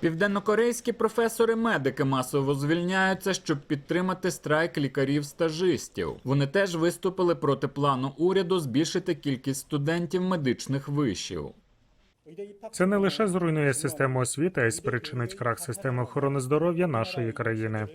Південнокорейські професори-медики масово звільняються, щоб підтримати страйк лікарів-стажистів. Вони теж виступили проти плану уряду збільшити кількість студентів медичних вишів. Це не лише зруйнує систему освіти, а й спричинить крах системи охорони здоров'я нашої країни.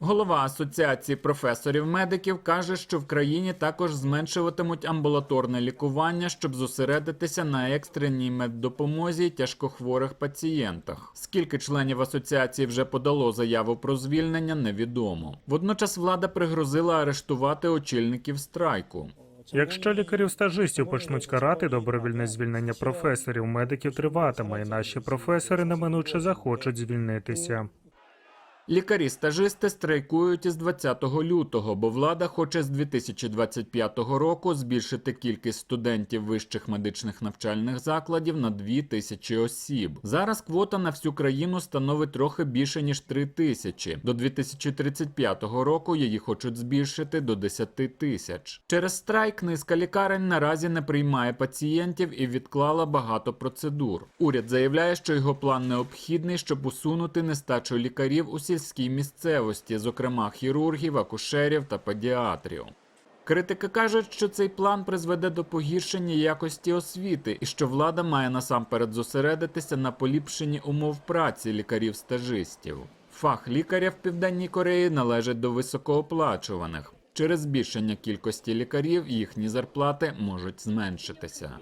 Голова асоціації професорів-медиків каже, що в країні також зменшуватимуть амбулаторне лікування, щоб зосередитися на екстреній меддопомозі тяжкохворих пацієнтах. Скільки членів асоціації вже подало заяву про звільнення, невідомо. Водночас влада пригрозила арештувати очільників страйку. Якщо лікарів-стажистів почнуть карати, добровільне звільнення професорів, медиків триватиме, і наші професори неминуче захочуть звільнитися. Лікарі-стажисти страйкують із 20 лютого, бо влада хоче з 2025 року збільшити кількість студентів вищих медичних навчальних закладів на 2 тисячі осіб. Зараз квота на всю країну становить трохи більше ніж 3 тисячі. До 2035 року її хочуть збільшити до 10 тисяч. Через страйк низка лікарень наразі не приймає пацієнтів і відклала багато процедур. Уряд заявляє, що його план необхідний, щоб усунути нестачу лікарів у сільській місцевості, зокрема хірургів, акушерів та педіатрів. Критики кажуть, що цей план призведе до погіршення якості освіти і що влада має насамперед зосередитися на поліпшенні умов праці лікарів-стажистів. Фах лікаря в Південній Кореї належить до високооплачуваних. Через збільшення кількості лікарів їхні зарплати можуть зменшитися.